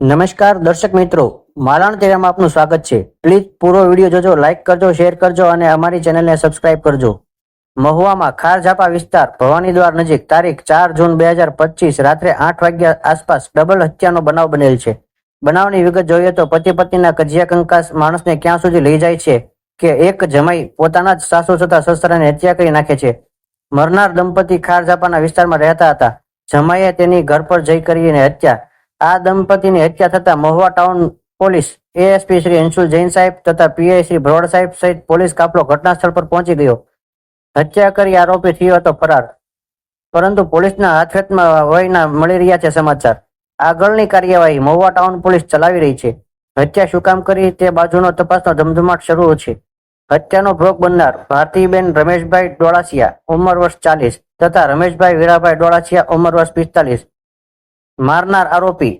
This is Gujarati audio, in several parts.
નમસ્કાર, દર્શક મિત્રો. માલાણ તેરામાં આપનું સ્વાગત છે. પ્લીઝ પૂરો વીડિયો જોજો લાઇક કરજો, શેર કરજો અને અમારી ચેનલને સબસ્ક્રાઇબ કરજો. મહુવામાં ખારઝાપા વિસ્તાર ભવાની દ્વાર નજીક તારીખ ચાર જૂન બે હજાર પચીસ રાત્રે આઠ વાગ્યા આસપાસ ડબલ હત્યાનો બનાવ બનેલ છે. બનાવની વિગત જોઈએ તો પતિ પત્નીના કજિયા કંકાસ માણસને ક્યાં સુધી લઈ જાય છે કે એક જમાઈ પોતાના જ સાસુ છતાં સસરાને હત્યા કરી નાખે છે? મરનાર દંપતી ખારઝાપાના વિસ્તારમાં રહેતા હતા. જમાઈએ તેની ઘર પર જઈ કરીને હત્યા. આ દંપતીની હત્યા થતા Mahuva town police ASP Shri Anshul Jain સાહેબ તથા પીઆઈ શ્રી ભરોડ સાહેબ સહિત પોલીસ કાફલો ઘટના સ્થળ પર પહોંચી ગયો. હત્યા કરી આરોપી થયો હતો ફરાર. પરંતુ પોલીસના હાથવેતમાં વયના મળી રહ્યા છે સમાચાર. આગળની કાર્યવાહી મહુવા ટાઉન પોલીસ ચલાવી રહી છે. હત્યા શું કામ કરી તે બાજુનો તપાસનો ધમધમાટ શરૂ છે. હત્યાનો ભોગ બનનાર ભારતીબેન રમેશભાઈ ડોળાસિયા, ઉંમર વર્ષ ચાલીસ તથા રમેશભાઈ વીરાભાઈ ડોળાસિયા, ઉંમર વર્ષ પિસ્તાલીસ. મારનાર આરોપી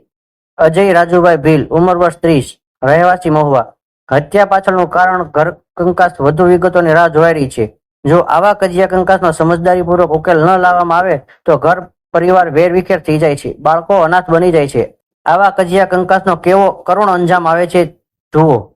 અજય રાજુભાઈ ભીલ, ઉંમર વર્ષ ત્રીસ. રહેવાસી મહુવા. હત્યા પાછળનું કારણ ઘર કંકાસ વધુ વિગતોની રાહ જોવાઈ રહી છે. જો આવા કજિયા કંકાસનો સમજદારીપૂર્વક ઉકેલ ન લાવવામાં આવે, તો ઘર પરિવાર વેરવિખેર થઈ જાય છે. બાળકો અનાથ બની જાય છે. આવા કજિયા કંકાસનો કેવો કરુણ અંજામ આવે છે, જુઓ.